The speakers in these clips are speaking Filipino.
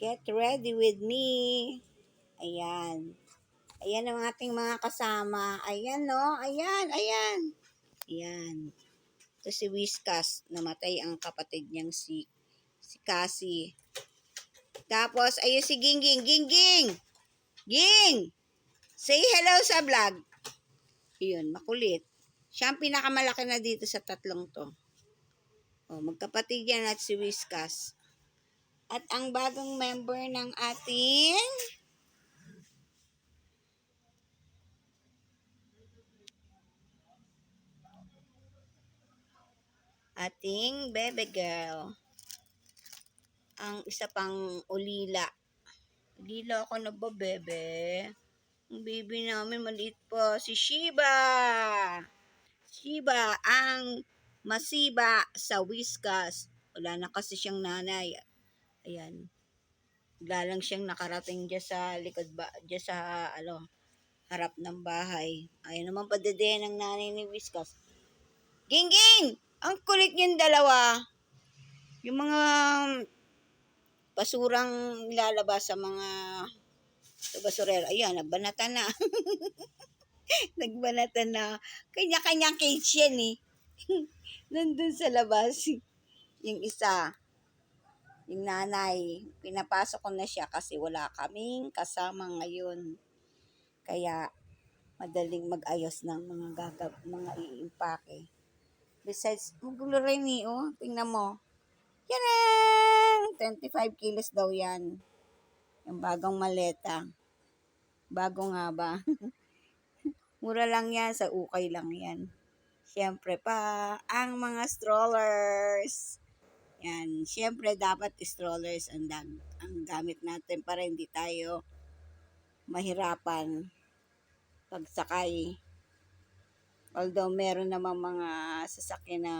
Get ready with me. Ayan. Ayan ang ating mga kasama. Ayan, no? Ayan, ayan. Ayan. Ito si Whiskas. Namatay ang kapatid niyang si, si Cassie. Tapos, ayun si Gingging. Gingging! Ging! Say hello sa vlog. Yun, makulit. Siya ang pinakamalaki na dito sa tatlong to. O, magkapatid yan at si Whiskas. At ang bagong member ng ating ating bebe girl. Ang isa pang ulila. Ulila ako na ba, bebe? Ang baby namin maliit pa, si Shiba. Shiba, ang masiba sa Whiskas. Wala na kasi siyang nanay. Ayan. Bigla lang siyang nakarating dyan sa likod ba, dyan sa, ano, harap ng bahay. Ayun naman padede ng nanay ni Whiskas. Gingging! Ang kulit niyong dalawa. Yung mga basurang lalabas sa mga basurero. Ayan, nagbanatan na. nagbanatan na. Kanya-kanyang cage yan eh. Nandun sa labas. Yung isa, yung nanay, pinapasok ko na siya kasi wala kaming kasama ngayon. Kaya, madaling mag-ayos ng mga gagab, mga iimpake. Besides, magulo rin eh, oh. Tingnan mo. Yan 25 kilos daw yan. Yung bagong maleta. Bago nga ba? Mura lang yan, sa ukay lang yan. Siyempre pa, ang mga strollers. Yan, siyempre dapat strollers ang, dag- ang gamit natin para hindi tayo mahirapan pagsakay. Although meron naman mga sasakyan na,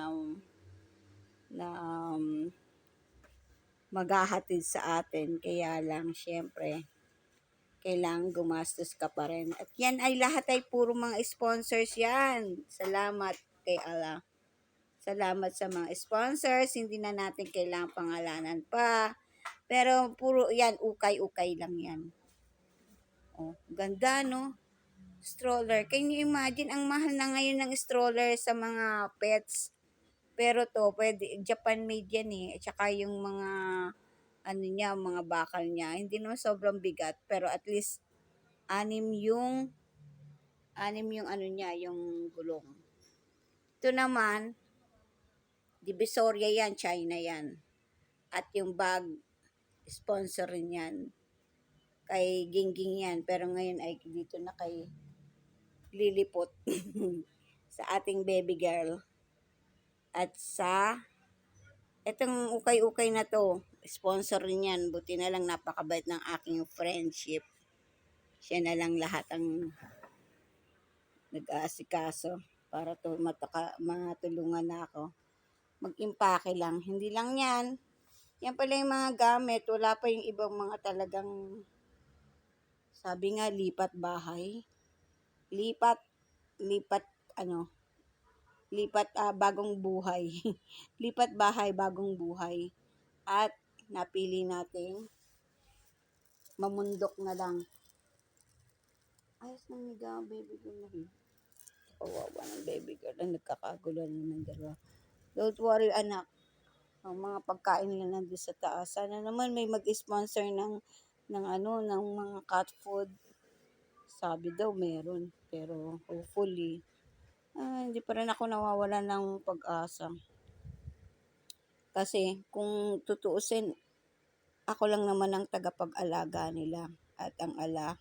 na um, maghahatid sa atin. Kaya lang, syempre, kailangan gumastos ka pa rin. At yan ay lahat ay puro mga sponsors yan. Salamat kay Allah. Salamat sa mga sponsors. Hindi na natin kailangan pangalanan pa. Pero puro yan, ukay-ukay lang yan. Oh, ganda no? Stroller. Can you imagine, ang mahal na ngayon ng stroller sa mga pets. Pero to, pwede, Japan made yan eh. At saka yung mga, ano niya, mga bakal niya. Hindi naman sobrang bigat. Pero at least, anim yung, anim yung ano niya, yung gulong. Ito naman, Divisoria yan, China yan. At yung bag, sponsor rin yan. Kay Gingging yan. Pero ngayon ay dito na kay Lilipot. sa ating baby girl. At sa, etong ukay-ukay na to, sponsor rin yan. Buti na lang napakabait ng aking friendship. Siya na lang lahat ang nag-aasikaso para to mataka, matulungan na ako. Mag-impake lang. Hindi lang yan. Yan pala yung mga gamit. Wala pa yung ibang mga talagang sabi nga lipat bahay. Lipat lipat ano lipat ah, bagong buhay. lipat bahay bagong buhay. At napili natin mamundok na lang. Ayos ng niga, baby girl na rin. Kawawa ng baby girl. Ang nagkakagulo na ng dalawa. Don't worry, anak. Ang mga pagkain nila nandun sa taas. Sana naman may mag-sponsor ng, ng ano, ng mga cat food. Sabi daw meron. Pero hopefully, ah, hindi pa rin ako nawawala ng pag-asa. Kasi kung tutuusin, ako lang naman ang tagapag-alaga nila. At ang ala,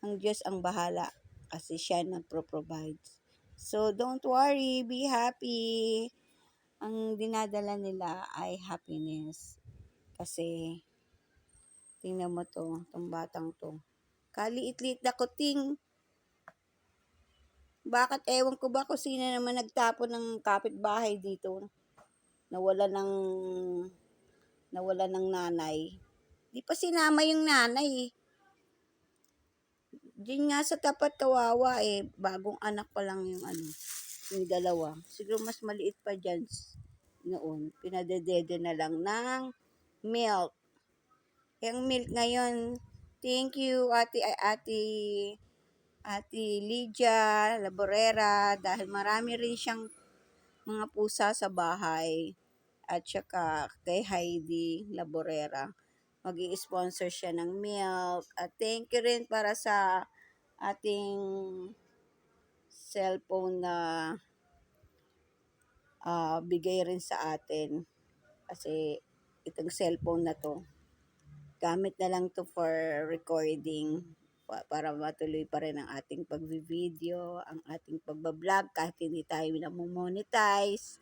ang Diyos ang bahala. Kasi siya nagpro-provide. So, don't worry. Be happy. Ang dinadala nila ay happiness. Kasi, tingnan mo to, tong batang to. Kaliit-liit na kuting. Bakit ewan ko ba kung sino naman nagtapon ng kapitbahay dito? Nawala ng nawala ng nanay. Di pa sinama yung nanay eh. Diyan nga sa tapat kawawa eh. Bagong anak pa lang yung ano, yung dalawa. Siguro mas maliit pa dyan noon. Pinadedede na lang ng milk. Yung milk ngayon, thank you, ate, ate, ate Lydia Laborera, dahil marami rin siyang mga pusa sa bahay. At saka kay Heidi Laborera. mag sponsor siya ng milk. At thank you rin para sa ating cellphone na ah, bigay rin sa atin. Kasi itong cellphone na to, gamit na lang to for recording pa- para matuloy pa rin ang ating pagvi-video, ang ating pagbablog kahit hindi tayo monetize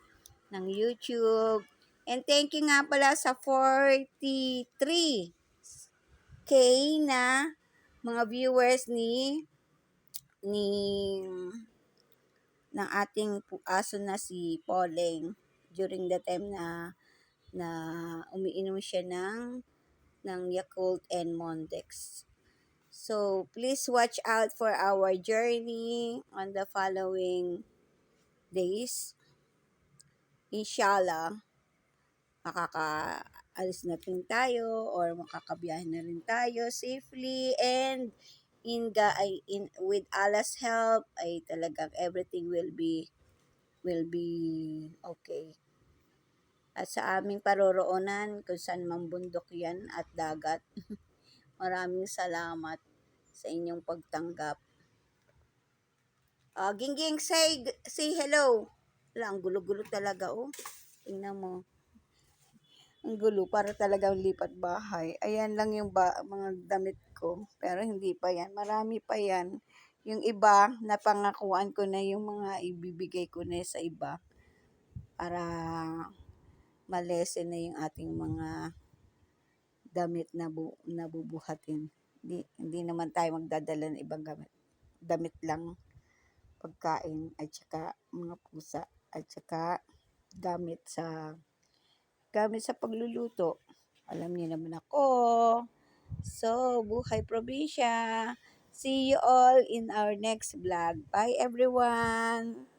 ng YouTube. And thank you nga pala sa 43k na mga viewers ni ni ng ating aso na si Pauling during the time na na umiinom siya ng ng Yakult and Mondex. So, please watch out for our journey on the following days. Inshallah, makakaalis na rin tayo or makakabiyahe na rin tayo safely and in, ga, ay, in with Allah's help ay talagang everything will be will be okay. At sa aming paroroonan, kung saan mang bundok yan at dagat, maraming salamat sa inyong pagtanggap. Ah, Gingging, say, say hello. Wala, ang gulo-gulo talaga, oh. Tingnan mo. Ang gulo, para talagang lipat bahay. Ayan lang yung ba, mga damit ko. Pero hindi pa yan. Marami pa yan. Yung iba, napangakuan ko na yung mga ibibigay ko na sa iba. Para malesen na yung ating mga damit na bu nabubuhatin. Hindi, hindi naman tayo magdadala ng ibang gamit. Damit lang, pagkain, at saka mga pusa, at saka gamit sa gamit sa pagluluto. Alam niyo naman ako. So, buhay probinsya. See you all in our next vlog. Bye everyone!